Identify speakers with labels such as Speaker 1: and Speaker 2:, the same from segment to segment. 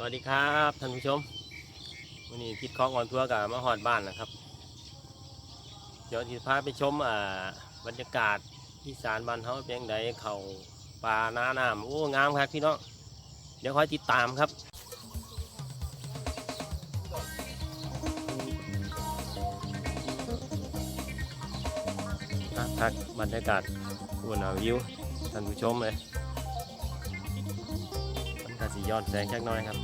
Speaker 1: สวัสดีครับท่านผู้ชมวันนี้คิดคล้องออนทัวร์กับมาหอดบ้านนะครับเดี๋ยวที่พาไปชมอ่าบรรยากาศที่สารบ้านเฮาเป็นยังไงเขาปลาน้าน้ำโอ้งามครับพี่น้องเดี๋ยวคอยติดตามครับอะพักบรรยากาศอุ่นวิวท่านผู้ชมเลย มันก็สีย้อนแสงจักน้อยครับ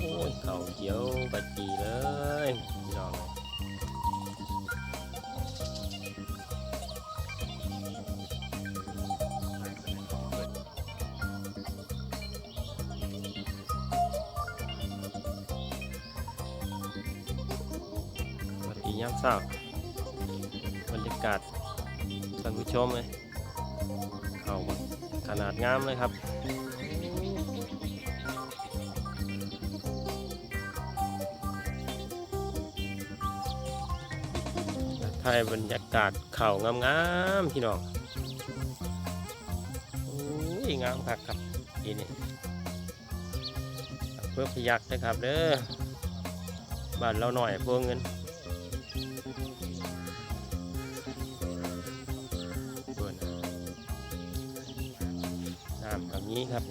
Speaker 1: โอ้ยเขาเขียวกะจี ยามเช้าบรรยากาศท่านผู้ชมเลยเขาขนาดงามเลยครับถ่ายบรรยากาศเขางามๆพี่น้องโอ้ยงามคักครับทีนี้เพื่อพยักนะครับเด้อบ้านเราหน่อยพวกเงิน น้ำแบบนี้ครับ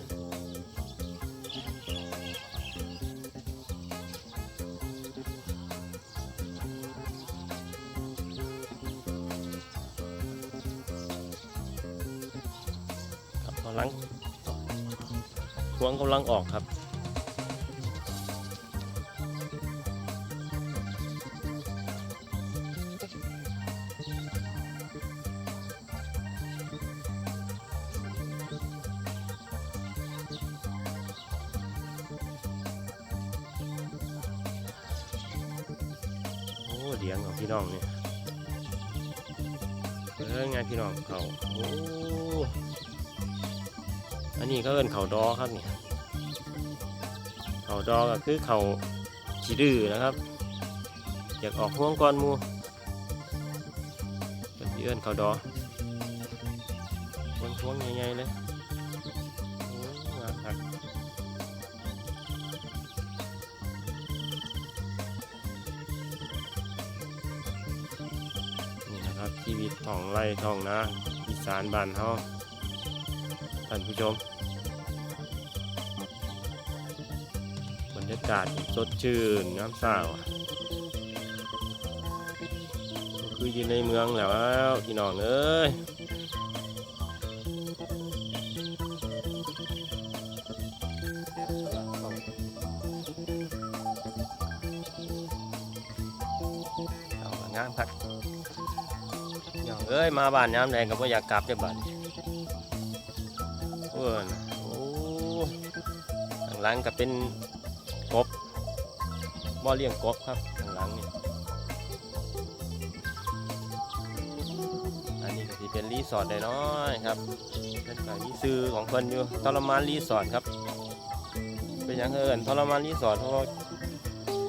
Speaker 1: ครับกำลังหวงกำลังออกครับ เลี้ยงของพี่น้องเนี่ยเออไงพี่น้องเขาโอ้อันนี้ก็เอินเขาดอครับเนี่ยเขาดอก็คือเขาขี้ดื้อนะครับ อยากออกห่วงก้อนมูเป็นเอินเขาดอวงห่วงใหญ่ๆเลย ชีวิตท้องไร่ท้องนาอีสานบ้านเฮาท่านผู้ชมบรรยากาศสดชื่นน้ำสาวคืออยู่ในเมืองแล้วพี่น้องเอ้ยงามพัก เอ้ยมาบ้านย้ำแดงก็บ่อยากกลับได้บ้านเพื่อนโอ้ข้างหลังก็เป็นกบบ่อเลี้ยงกบครับข้างหลังนี่อันนี้ก็สิเป็นรีสอร์ทน้อยๆครับเป็นการมีซื้อของเพิ่นอยู่ทรมานรีสอร์ทครับ เป็นอย่างเอิญทรมานรีสอร์ทเพราะ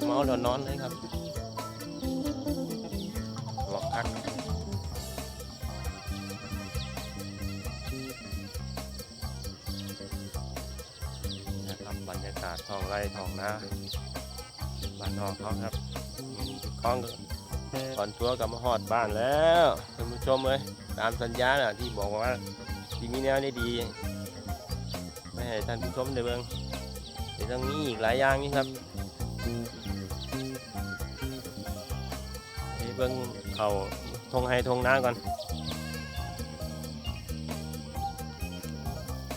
Speaker 1: เมาแล้วนอนเลยครับ ท้องไร่ท้องนาบ้านนอกเขาครับนี่คล้องก่อนทัวร์กับมาหอดบ้านแล้วท่านผู้ชมเลยตามสัญญาน่ะที่บอกว่าที่มีแนวได้ดีไม่ให้ท่านผู้ชมได้เบิ่งเดี๋ยวต้องมีอีกหลายอย่างนี่ครับให้เบิ่งเขาทงไฮทงนาก่อน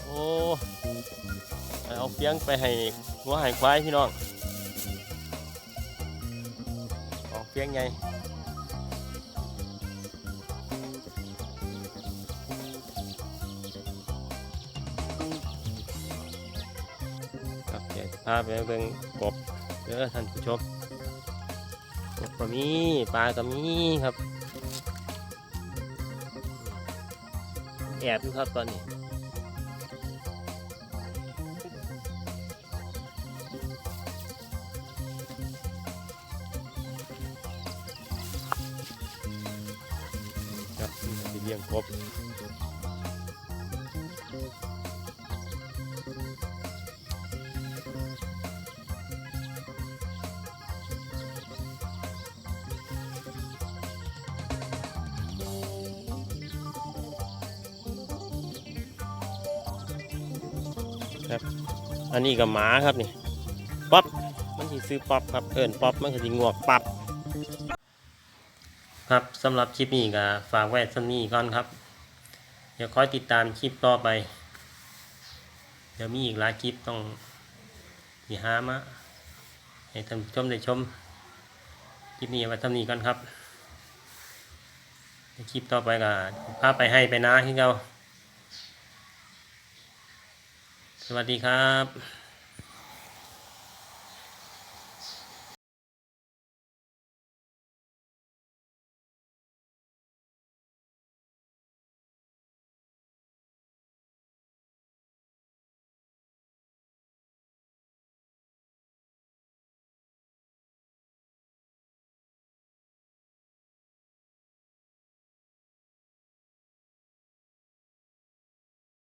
Speaker 1: โอ้เอาเฟียงไปให้ หัวให้ควายพี่น้องเอาเฟียงไงครับเดี๋ยวพาไปเบิ่งกบเด้อท่านผู้ชมกบก็มีปลาก็มีครับ แอบอยู่ครับตอนนี้ เลี้ยงกบครับอันนี้กับหมาครับนี่ป๊อปมันที่ซื้อป๊อปครับเอิญป๊อปมันก็สิงวกปับ ครับสำหรับคลิปนี้ก็ฝากไว้สำนี้ก่อนครับ เดี๋ยวคอยติดตามคลิปต่อไป เดี๋ยวมีอีกหลายคลิปต้องสีหามาให้ท่านชมได้ชมคลิปนี้เอาไว้สำนี้ก่อนครับคลิปต่อไปก็พาไปให้ไปนาที่เราสวัสดีครับ